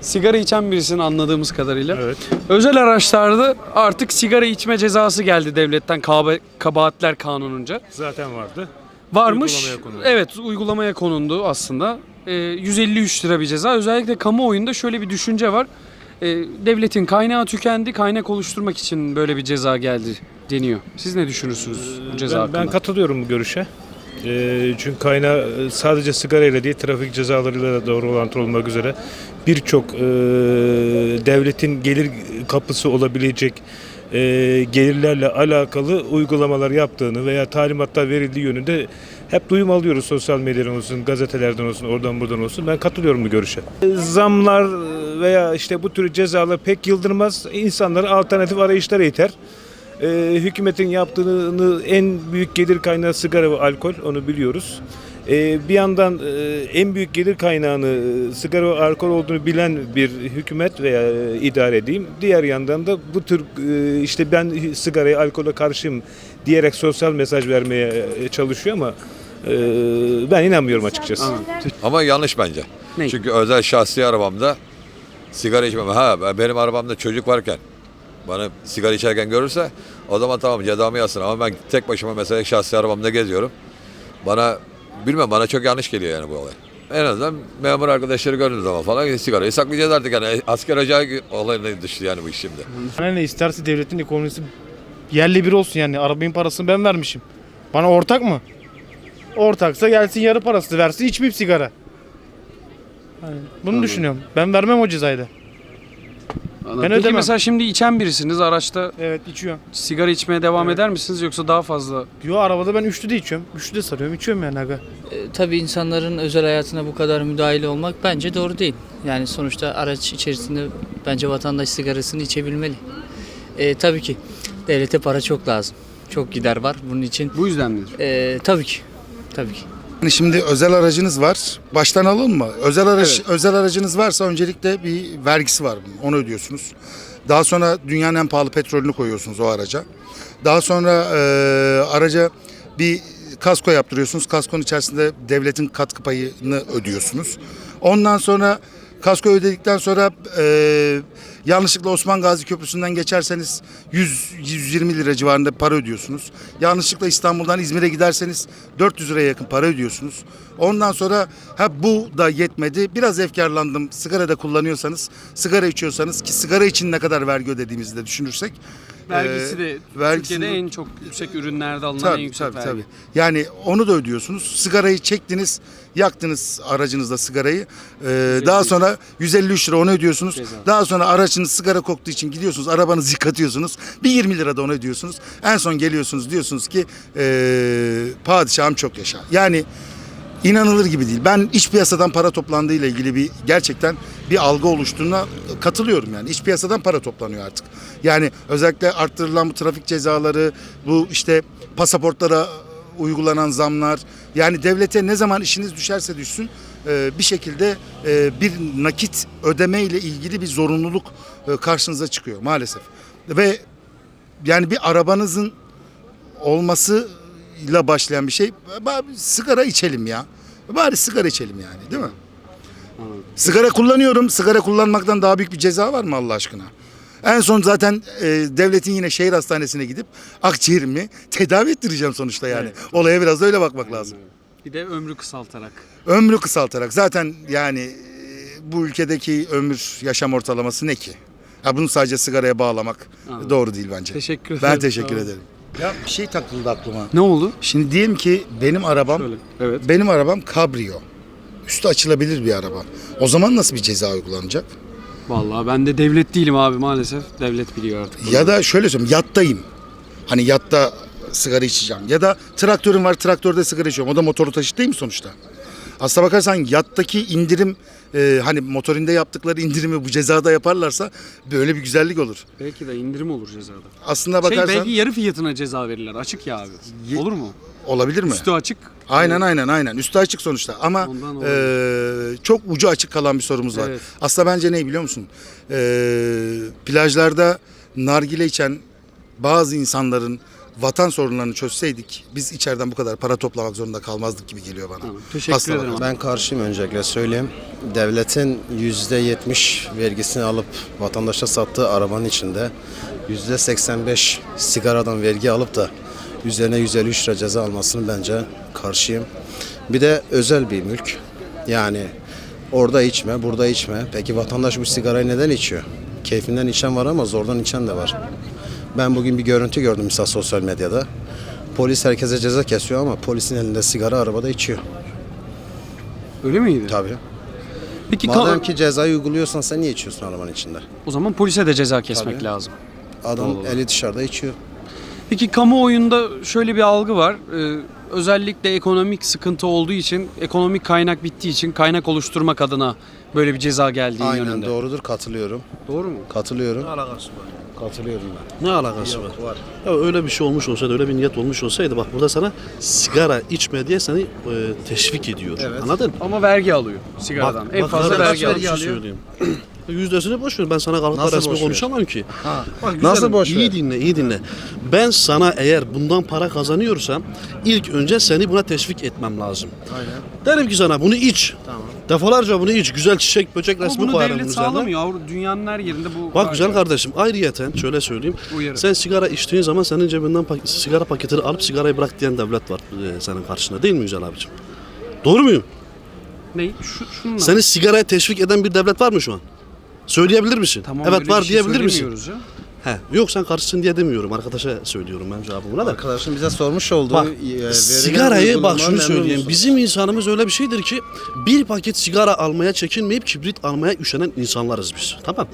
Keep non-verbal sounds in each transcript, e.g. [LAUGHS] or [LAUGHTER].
sigara içen birisinin anladığımız kadarıyla. Evet. Özel araçlarda artık sigara içme cezası geldi devletten kaba- kabahatler kanununca. Zaten vardı. Varmış. Uygulamaya konuldu. Evet uygulamaya konuldu aslında. Ee, 153 lira bir ceza. Özellikle kamuoyunda şöyle bir düşünce var. Ee, devletin kaynağı tükendi. Kaynak oluşturmak için böyle bir ceza geldi deniyor. Siz ne düşünürsünüz bu ceza Ben, hakkında? ben katılıyorum bu görüşe. Ee, çünkü kaynağı e, sadece sigarayla değil trafik cezalarıyla da doğru orantılı olmak üzere birçok e, devletin gelir kapısı olabilecek e, gelirlerle alakalı uygulamalar yaptığını veya talimatlar verildiği yönünde hep duyum alıyoruz sosyal medyadan olsun, gazetelerden olsun, oradan buradan olsun. Ben katılıyorum bu görüşe. Zamlar veya işte bu tür cezalar pek yıldırmaz. İnsanları alternatif arayışlara iter. Ee, hükümetin yaptığını en büyük gelir kaynağı sigara ve alkol onu biliyoruz. Ee, bir yandan e, en büyük gelir kaynağını e, sigara ve alkol olduğunu bilen bir hükümet veya e, idare diyeyim. Diğer yandan da bu tür e, işte ben sigaraya alkole karşıyım diyerek sosyal mesaj vermeye e, çalışıyor ama e, ben inanmıyorum açıkçası. Ama yanlış bence. Ne? Çünkü özel şahsi arabamda sigara içmem. Ha ben- benim arabamda çocuk varken bana sigara içerken görürse o zaman tamam cezamı yazsın. Ama ben tek başıma mesela şahsi arabamda geziyorum. Bana bilmem bana çok yanlış geliyor yani bu olay. En azından memur arkadaşları gördüğüm zaman falan sigarayı saklayacağız artık yani asker ocağı olayına düştü yani bu iş şimdi. Bana ne isterse devletin ekonomisi yerli bir olsun yani. Arabanın parasını ben vermişim. Bana ortak mı? Ortaksa gelsin yarı parası versin içmeyeyim sigara. Hani bunu düşünüyorum. Ben vermem o cezayı da. Anladım. ben Peki ödemem. mesela şimdi içen birisiniz araçta Evet içiyorum. sigara içmeye devam Evet. eder misiniz yoksa daha fazla? Yo arabada ben üçlü de içiyorum. Üçlü de sarıyorum. içiyorum yani aga. E, tabii insanların özel hayatına bu kadar müdahale olmak bence doğru değil. Yani sonuçta araç içerisinde bence vatandaş sigarasını içebilmeli. E, tabii ki devlete para çok lazım. Çok gider var bunun için. Bu yüzden midir? E, tabii ki. Tabii ki. Yani şimdi özel aracınız var. Baştan alalım mı? Özel araç özel aracınız varsa öncelikle bir vergisi var bunun. Onu ödüyorsunuz. Daha sonra dünyanın en pahalı petrolünü koyuyorsunuz o araca. Daha sonra e, araca bir kasko yaptırıyorsunuz. Kaskonun içerisinde devletin katkı payını ödüyorsunuz. Ondan sonra kasko ödedikten sonra e, yanlışlıkla Osman Gazi Köprüsü'nden geçerseniz 100 120 lira civarında para ödüyorsunuz. Yanlışlıkla İstanbul'dan İzmir'e giderseniz 400 liraya yakın para ödüyorsunuz. Ondan sonra ha bu da yetmedi. Biraz efkarlandım. Sigara da kullanıyorsanız, sigara içiyorsanız ki sigara için ne kadar vergi ödediğimizi de düşünürsek Vergisi e, de vergisini- Türkiye'de en çok yüksek ürünlerde alınan en Tabii, yüksek tabii, vergi. tabii. Yani onu da ödüyorsunuz. Sigarayı çektiniz, yaktınız aracınızda sigarayı. Ee, daha sonra 153 lira onu ödüyorsunuz. Ceza. Daha sonra aracınız sigara koktuğu için gidiyorsunuz, arabanızı yıkatıyorsunuz. Bir 20 lira da onu ödüyorsunuz. En son geliyorsunuz diyorsunuz ki ee, padişahım çok yaşa. Yani inanılır gibi değil. Ben iç piyasadan para toplandığı ile ilgili bir gerçekten bir algı oluştuğuna katılıyorum yani. İç piyasadan para toplanıyor artık. Yani özellikle arttırılan bu trafik cezaları, bu işte pasaportlara uygulanan zamlar. Yani devlete ne zaman işiniz düşerse düşsün bir şekilde e, bir nakit ödeme ile ilgili bir zorunluluk e, karşınıza çıkıyor maalesef. Ve yani bir arabanızın olmasıyla başlayan bir şey. Bari sigara içelim ya. Bari sigara içelim yani değil mi? Sigara kullanıyorum. Sigara kullanmaktan daha büyük bir ceza var mı Allah aşkına? En son zaten e, devletin yine şehir hastanesine gidip akciğerimi tedavi ettireceğim sonuçta yani. Olaya biraz da öyle bakmak lazım. Bir de ömrü kısaltarak. Ömrü kısaltarak zaten yani e, bu ülkedeki ömür yaşam ortalaması ne ki? Ha bunu sadece sigaraya bağlamak Anladım. doğru değil bence. Teşekkür ederim. Ben teşekkür olun. ederim. Ya bir şey takıldı aklıma. Ne oldu? Şimdi diyelim ki benim arabam Şöyle. Evet. benim arabam kabrio. Üstü açılabilir bir araba. O zaman nasıl bir ceza uygulanacak? Vallahi ben de devlet değilim abi maalesef. Devlet biliyor artık. bunu. Ya da şöyle söyleyeyim yattayım. Hani yatta sigara içeceğim. Ya da traktörüm var traktörde sigara içiyorum. O da motoru taşıt değil mi sonuçta? Aslına bakarsan yattaki indirim e, hani motorinde yaptıkları indirimi bu cezada yaparlarsa böyle bir güzellik olur. Belki de indirim olur cezada. Aslında Şey bakarsan belki yarı fiyatına ceza verirler. Açık ya abi. Ye- Olur mu? olabilir mi? Üstü açık. Aynen aynen aynen. Üstü açık sonuçta ama e, çok ucu açık kalan bir sorumuz var. Evet. Aslında bence ne biliyor musun? E, plajlarda nargile içen bazı insanların vatan sorunlarını çözseydik biz içeriden bu kadar para toplamak zorunda kalmazdık gibi geliyor bana. Teşekkür Asla ederim. bak- Ben karşıyım öncelikle söyleyeyim. Devletin %70 vergisini alıp vatandaşa sattığı arabanın içinde %85 sigaradan vergi alıp da üzerine 153 lira ceza almasını bence karşıyım. Bir de özel bir mülk. Yani orada içme, burada içme. Peki vatandaş bu sigarayı neden içiyor? Keyfinden içen var ama zordan içen de var. Ben bugün bir görüntü gördüm mesela sosyal medyada. Polis herkese ceza kesiyor ama polisin elinde sigara arabada içiyor. Öyle miydi? Tabii. Peki Madem ki cezayı uyguluyorsan sen niye içiyorsun arabanın içinde? o zaman polise de ceza kesmek Tabii. lazım. Adam Doğru. eli dışarıda içiyor. Peki kamuoyunda şöyle bir algı var. Ee, özellikle ekonomik sıkıntı olduğu için, ekonomik kaynak bittiği için kaynak oluşturmak adına böyle bir ceza geldiği Aynen yönünde. doğrudur katılıyorum. Doğru mu? Katılıyorum. Ne alakası var? Katılıyorum ben. Ne alakası var? var. Ya öyle bir şey olmuş olsaydı, öyle bir niyet olmuş olsaydı bak burada sana sigara içme diye seni e, teşvik ediyor. Evet. Anladın? Ama vergi alıyor sigaradan. en bak, fazla vergi kaç alıyor. şey söyleyeyim. [CLEARS THROAT] Yüzdesini boş ver. Ben sana kalkıp da Nasıl resmi boş ver? konuşamam ki. Bak güzelim, Nasıl boş iyi ver? dinle, iyi dinle. Ben sana eğer bundan para kazanıyorsam ilk önce seni buna teşvik etmem lazım. Aynen. Derim ki sana bunu iç. Tamam. Defalarca bunu iç. Güzel çiçek, böcek Ama resmi bunu koyarım devlet üzerine. sağlamıyor. Avru- Dünyanın her yerinde bu Bak var güzel ya. kardeşim ayrıyeten şöyle söyleyeyim. Uyarı. Sen sigara içtiğin zaman senin cebinden pak- sigara paketini alıp sigarayı bırak diyen devlet var e, senin karşında değil mi güzel abicim? Doğru muyum? Ne? Şu, şununla. Seni sigaraya teşvik eden bir devlet var mı şu an? Söyleyebilir misin? Tamam, evet öyle var bir şey diyebilir misin? söylemiyoruz ya. He. Yok sen karşısın diye demiyorum. Arkadaşa söylüyorum ben cevabı buna da. Arkadaşım bize sormuş olduğu Bak, e, sigarayı bak şunu söyleyeyim. Bizim insanımız öyle bir şeydir ki bir paket sigara almaya çekinmeyip kibrit almaya üşenen insanlarız biz. Tamam.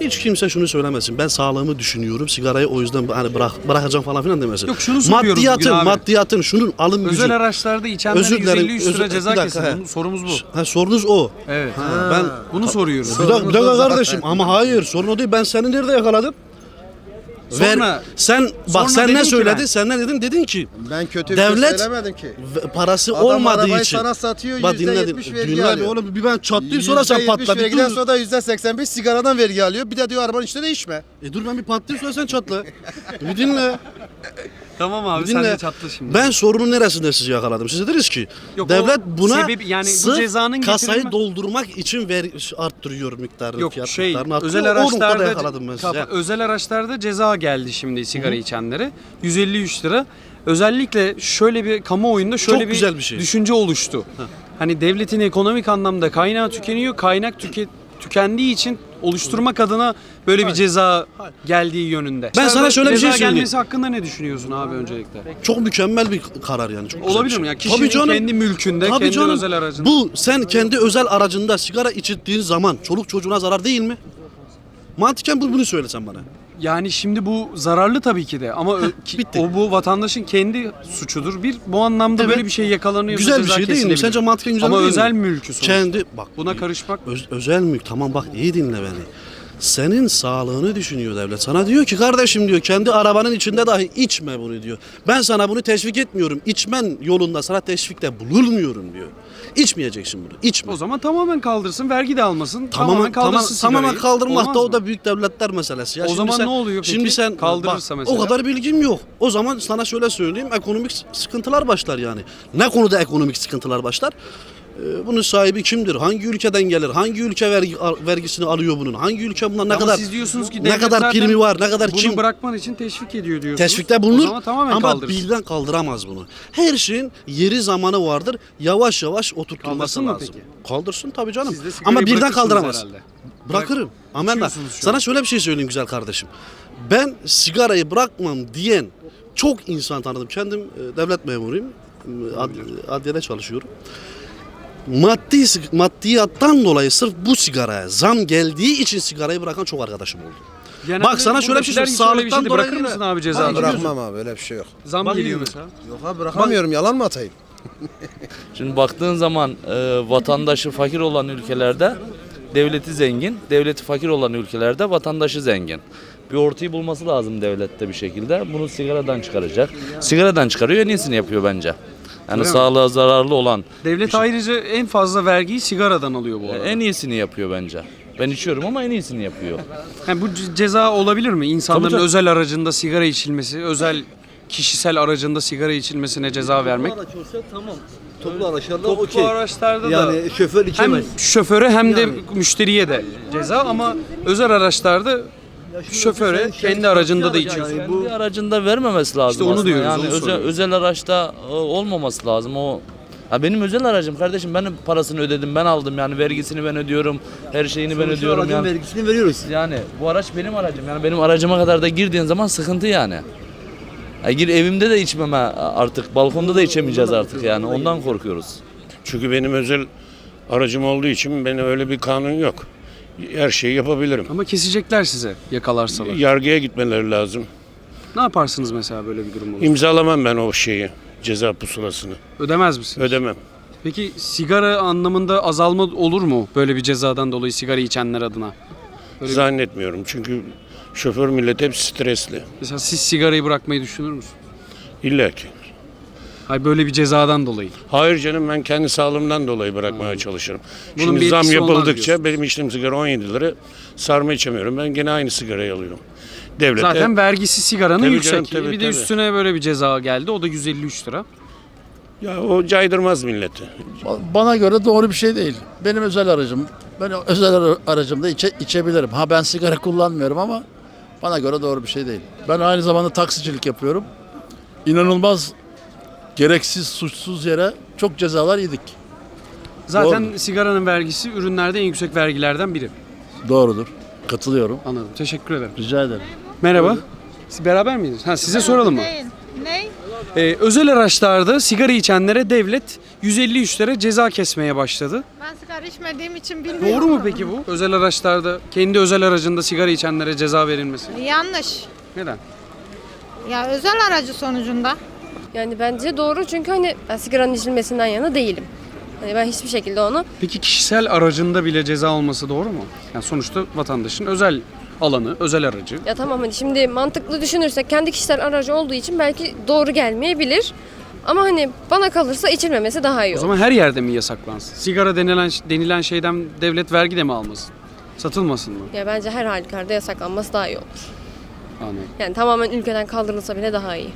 Hiç kimse şunu söylemesin. Ben sağlığımı düşünüyorum. Sigarayı o yüzden hani bırak, bırakacağım falan filan demesin. Yok, şunu soruyoruz bugün Maddiyatın, abi. maddiyatın şunun alım gücü. Özel araçlarda içenlere Özür dilerim, 153 lira özür- ceza bir dakika, kesin. he. Bunun- Sorumuz bu. Ha, sorunuz o. Evet. Ben Bunu soruyoruz. bir dakika, bir dakika zaten. kardeşim ama hayır sorun o değil. Ben seni nerede yakaladım? Sonra- sen sonra bak sen ne ben- Sen ne dedin? Dedin ki Ben kötü bir Devlet- şey söylemedim ki. parası Adam olmadığı arabayı için. sana satıyor, Bak yüzde dinle, yetmiş dinle, vergi dinle alıyor. oğlum bir ben çatlayayım sonra sen %70 patla. Bir vergiden dur. sonra da %85 sigaradan vergi alıyor. Bir de diyor arabanın içinde de içme. E dur ben bir patlayayım sonra sen çatla. [LAUGHS] bir dinle. Tamam abi sen de çatla şimdi. Ben sorunun neresinde sizi yakaladım? Siz dediniz ki Yok, devlet o buna sebebi- yani bu sırf cezanın kasayı getirilme- doldurmak için ver, arttırıyor miktarını. Yok fiyat şey miktarını arttırıyor. özel O noktada araçlarda yakaladım ben sizi. kapa- özel araçlarda ceza geldi şimdi sigara içenlere. 153 lira. Özellikle şöyle bir kamuoyunda şöyle Çok bir, güzel bir şey. düşünce oluştu. Hani devletin ekonomik anlamda kaynağı tükeniyor. Kaynak tüke, tükendiği için oluşturmak adına böyle bir ceza geldiği yönünde. Ben sana şöyle bir şey Ceza söyleyeyim. gelmesi hakkında ne düşünüyorsun abi öncelikle? Çok mükemmel bir karar yani. Çok güzel Olabilir bir şey. mi? Ya kişinin kendi mülkünde, Tabii kendi canım. özel aracında. Bu sen kendi özel aracında sigara içirttiğin zaman çoluk çocuğuna zarar değil mi? Mantıken bu- bunu söylesen bana. Yani şimdi bu zararlı tabii ki de ama ö- ki- bitti. o bu vatandaşın kendi suçudur. Bir bu anlamda Evet. böyle bir şey yakalanıyor. Güzel bir şey değil mi? Sence mantıken güzel ama değil mi? özel mülkü sonuçta. Kendi bak Buna karışmak Öz- özel mülk tamam bak iyi dinle beni. Senin sağlığını düşünüyor devlet. Sana diyor ki kardeşim diyor kendi arabanın içinde dahi içme bunu diyor. Ben sana bunu teşvik etmiyorum. İçmen yolunda sana teşvikte bulunmuyorum diyor. İçmeyeceksin bunu. İçme. o zaman tamamen kaldırsın, vergi de almasın. Tamamen, Tamamen, kaldırsın tamamen, tamamen kaldırmak Olmaz da mı? o da büyük devletler meselesi. Ya O şimdi zaman sen- ne oluyor peki? Şimdi sen Kaldırırsa bak, mesela? O kadar bilgim yok. O zaman sana şöyle söyleyeyim ekonomik sıkıntılar başlar yani. Ne konuda ekonomik sıkıntılar başlar? Ee, Bunun sahibi kimdir? Hangi ülkeden gelir? Hangi ülke vergi, vergisini alıyor bunun? Hangi ülke bundan ne Ama kadar siz diyorsunuz ki ne devlet kadar zaten primi var? Ne kadar bunu kim bırakman için teşvik ediyor diyorsunuz. teşvikte O bulunur zaman tamamen ama birden kaldıramaz bunu. Her şeyin yeri zamanı vardır. Yavaş yavaş oturtulması Kaldırsın mı lazım. peki? Kaldırsın tabii canım. Siz de sigarayı Ama birden bırakırsınız kaldıramaz. herhalde. Bırakırım. İçiyorsunuz şu sana an. şöyle bir şey söyleyeyim güzel kardeşim. Ben sigarayı bırakmam diyen çok insan tanıdım. Kendim e, devlet memuruyum. E, Ad, adliyede çalışıyorum. Maddi maddiyattan dolayı sırf bu sigaraya zam geldiği için sigarayı bırakan çok arkadaşım oldu. Genelde Bak sana şöyle bir şey söyleyeyim. Sağlıktan dolayı bırakır mısın abi Bak, cezanı? bırak- Bırakmam abi öyle bir şey yok. Zam Bak, geliyor mesela. Yok abi bırakamıyorum yalan mı atayım? [LAUGHS] Şimdi baktığın zaman e, vatandaşı fakir olan ülkelerde devleti zengin, devleti fakir olan ülkelerde vatandaşı zengin. Bir ortayı bulması lazım devlette bir şekilde. Bunu sigaradan çıkaracak. Sigaradan çıkarıyor en iyisini yapıyor bence. Yani Öyle mi? sağlığa zararlı olan Devlet ayrıca en fazla vergiyi sigaradan alıyor bu e, arada. en iyisini yapıyor bence. Ben içiyorum ama en iyisini yapıyor. Yani bu ce- ceza olabilir mi? İnsanların Tabii canım. özel aracında sigara içilmesi, özel kişisel aracında sigara içilmesine ceza vermek. Toplu araç olsa tamam. Toplu araçlarda Toplu okey. araçlarda da Yani şoför hem içemez. şoföre hem de Yani. müşteriye de ceza ama özel araçlarda şoföre kendi aracında da yani içiyorsun. bu- Kendi aracında vermemesi lazım İşte onu aslında. diyoruz, Yani onu özel, özel araçta e, olmaması lazım. O ya benim özel aracım kardeşim ben parasını ödedim ben aldım yani vergisini ben ödüyorum her şeyini ben Sonuçta ödüyorum aracın yani. vergisini veriyoruz. Yani bu araç benim aracım yani benim aracıma kadar da girdiğin zaman sıkıntı yani. Ya gir evimde de içmeme artık balkonda da içemeyeceğiz artık yani ondan korkuyoruz. Çünkü benim özel aracım olduğu için benim öyle bir kanun yok. Her şeyi yapabilirim. ama kesecekler size yakalarsalar. Yargıya gitmeleri lazım. Ne yaparsınız mesela böyle bir durum olursa? İmzalamam ben o şeyi, ceza pusulasını. Ödemez misiniz? Ödemem. Peki sigara anlamında azalma olur mu böyle bir cezadan dolayı sigara içenler adına? Böyle bir- Zannetmiyorum çünkü şoför millet hep stresli. Mesela siz sigarayı bırakmayı düşünür müsünüz? İlla ki. Hayır böyle bir cezadan dolayı. Hayır canım ben kendi sağlığımdan dolayı bırakmaya çalışırım. Bunun Şimdi zam etkisi olmaz yapıldıkça diyorsunuz. benim içtiğim sigara 17 lira sarma içemiyorum. Ben gene aynı sigarayı alıyorum. Devlete Zaten vergisi sigaranın Tabii yüksek. canım, tabii, bir de tabii. üstüne böyle bir ceza geldi. O da 153 lira. ya o caydırmaz milleti. Bana göre doğru bir şey değil. Benim özel aracım. Ben özel ara- aracımda içe, içebilirim. Ha ben sigara kullanmıyorum ama bana göre doğru bir şey değil. Ben aynı zamanda taksicilik yapıyorum. İnanılmaz gereksiz, suçsuz yere çok cezalar yedik. Zaten Doğru. sigaranın vergisi ürünlerde en yüksek vergilerden biri. Doğrudur. Katılıyorum. Anladım. Teşekkür ederim. Rica ederim. Merhaba. Siz beraber miydiniz? Ha size soralım mı? Değil. Ne? Ee, özel araçlarda sigara içenlere devlet 153 lira ceza kesmeye başladı. Ben sigara içmediğim için bilmiyorum. Doğru mu peki bu? Özel araçlarda kendi özel aracında sigara içenlere ceza verilmesi. Yanlış. Neden? Ya özel aracı sonucunda. Yani bence doğru çünkü hani ben sigaranın içilmesinden yana değilim. Hani ben hiçbir şekilde onu Peki kişisel aracında bile ceza olması doğru mu? Yani sonuçta vatandaşın özel alanı, özel aracı. ya tamam hani şimdi mantıklı düşünürsek kendi kişisel aracı olduğu için belki doğru gelmeyebilir. Ama hani bana kalırsa içilmemesi daha iyi O olur. zaman her yerde mi yasaklansın? Sigara denilen denilen şeyden devlet vergi de mi almasın? Satılmasın mı? Ya bence her halükarda yasaklanması daha iyi olur. Anladım. Yani tamamen ülkeden kaldırılsa bile daha iyi.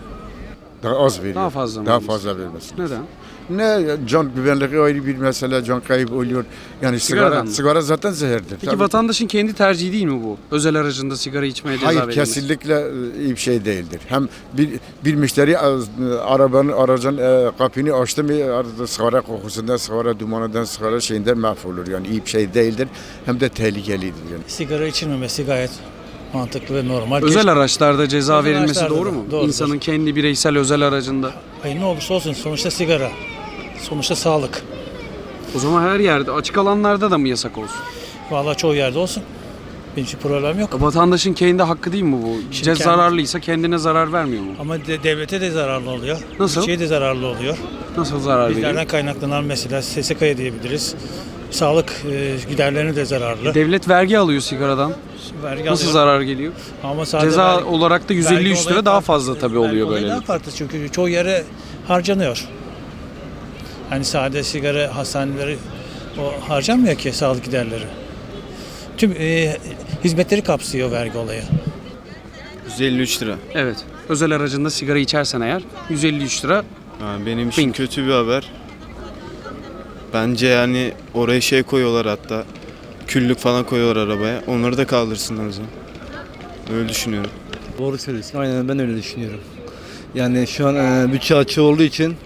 Daha az veriyor. Daha fazla mı? Daha fazla vermesin. Neden? Ne can güvenliği ayrı bir mesele, can kaybı oluyor. Yani Sigaradan sigara mı? sigara zaten zehirdir. Peki Tabii. vatandaşın kendi tercihi değil mi bu? Özel aracında sigara içmeye ceza Hayır verilmesi. kesinlikle e, iyi bir şey değildir. Hem bir, bir müşteri e, arabanın aracın e, kapını açtı mı arada sigara kokusundan, sigara dumanından, sigara şeyinden mahvolur. Yani iyi bir şey değildir. Hem de tehlikelidir yani. Sigara içilmemesi gayet mantıklı ve normal. Özel araçlarda ceza Özel verilmesi araçlarda doğru da, mu? doğrudur. İnsanın kendi bireysel özel aracında. Hayır ne olursa olsun sonuçta sigara. Sonuçta sağlık. O zaman her yerde açık alanlarda da mı yasak olsun? Vallahi çoğu yerde olsun. Benim için problem yok. Vatandaşın kendi hakkı değil mi bu? Şimdi kendi- zararlıysa kendine zarar vermiyor mu? Ama de- devlete de zararlı oluyor. Nasıl? Ülkeye de zararlı oluyor. Nasıl zarar veriyor? Bizlerden kaynaklanan mesela SSK'ya diyebiliriz. Sağlık e, giderlerine de zararlı. Devlet vergi alıyor sigaradan. Vergi Nasıl alıyor. zarar geliyor? Ama sadece Ceza vergi- olarak da 153 vergi lira daha farklı. fazla tabii oluyor böyle. Daha farklı çünkü çoğu yere harcanıyor. Hani sadece sigara hastaneleri o harcanmıyor ki sağlık giderleri. Tüm e, hizmetleri kapsıyor vergi olayı. 153 lira. Evet. Özel aracında sigara içersen eğer 153 lira. benim için kötü bir haber. Bence yani oraya şey koyuyorlar hatta. Küllük falan koyuyorlar arabaya. Onları da kaldırsınlar o zaman. Öyle düşünüyorum. Doğru söylüyorsun. Aynen ben öyle düşünüyorum. Yani şu an e, bütçe açığı olduğu için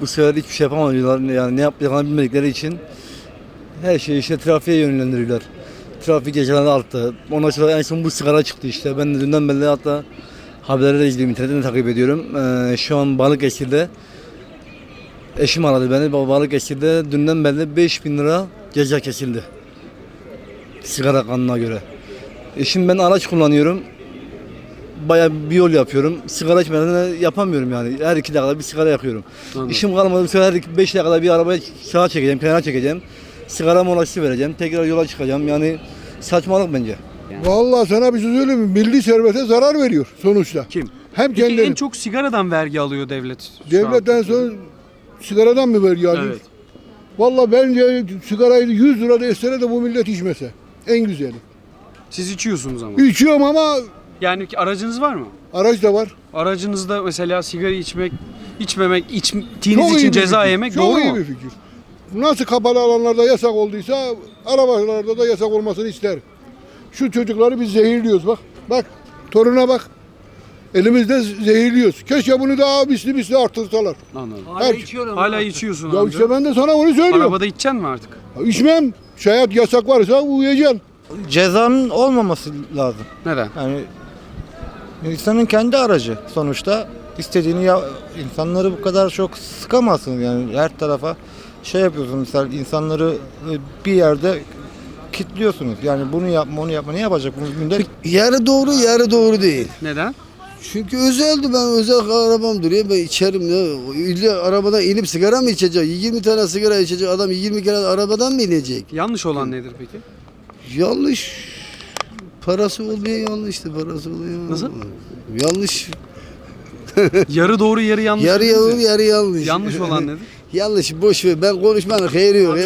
bu sefer hiçbir şey yapamıyorlar. Yani ne yapacaklarını bilmedikleri için her şeyi işte trafiğe yönlendiriyorlar. Trafik gecelerinde arttı. Ondan sonra en son bu sigara çıktı işte. Ben de dünden beri hatta haberleri de izliyorum, internetten takip ediyorum. E, şu an Balıkesir'de eşim aradı beni. Balıkesir'de dünden beri 5000 lira ceza kesildi. Sigara kanuna göre. E şimdi ben araç kullanıyorum. Bayağı bir yol yapıyorum. Sigara içmeden de yapamıyorum yani. Her iki dakikada bir sigara yakıyorum. Anladım. İşim kalmadı. Bu sefer her 5 dakikada bir arabaya sağa çekeceğim, kenara çekeceğim. Sigara molası vereceğim. Tekrar yola çıkacağım. Yani saçmalık bence. Vallahi sana bir şey söyleyeyim mi? Milli servete zarar veriyor sonuçta. Kim? Hem Peki en çok sigaradan vergi alıyor devlet. devletten sonra sigaradan mı vergi alıyor? Evet. Vallahi bence sigarayı 100 lira da istene de bu millet içmese. En güzeli. Siz içiyorsunuz ama. İçiyorum ama Yani ki aracınız var mı? Araç da var. Aracınızda mesela sigara içmek, içmemek, içtiğiniz için bir ceza fikir. yemek Çok doğru iyi mu? bir fikir. Nasıl kapalı alanlarda yasak olduysa arabalarda da yasak olmasını ister. Şu çocukları biz zehirliyoruz bak. Bak toruna bak. Elimizde zehirliyoruz. Keşke bunu daha misli misli artırsalar. Anladım. Her- Hala içiyorsun Ya amca. işte ben de sana onu söylüyorum. Arabada içeceksin mi artık? İçmem. Şayet yasak varsa uyuyacaksın. Cezanın olmaması lazım. Neden? Yani insanın kendi aracı sonuçta istediğini ya insanları bu kadar çok sıkamazsın yani her tarafa şey yapıyorsun mesela insanları e, bir yerde kitliyorsunuz. Yani bunu yapma onu yapma ne yapacak bu millet? Yarı doğru yarı doğru değil. Neden? Çünkü özeldi ben özel arabam duruyor ben içerim ya. İlle arabadan inip sigara mı içecek? 20 tane sigara içecek adam 20 kere arabadan mı inecek? Yanlış olan nedir peki? Yanlış. Parası olmuyor yanlıştı parası oluyor. Nasıl? Yanlış. [LAUGHS] Yarı doğru yarı yanlış. Yarı yanlış yarı yanlış. Yanlış olan nedir? [LAUGHS] yanlış boş ver ben konuşmanın hayri yok.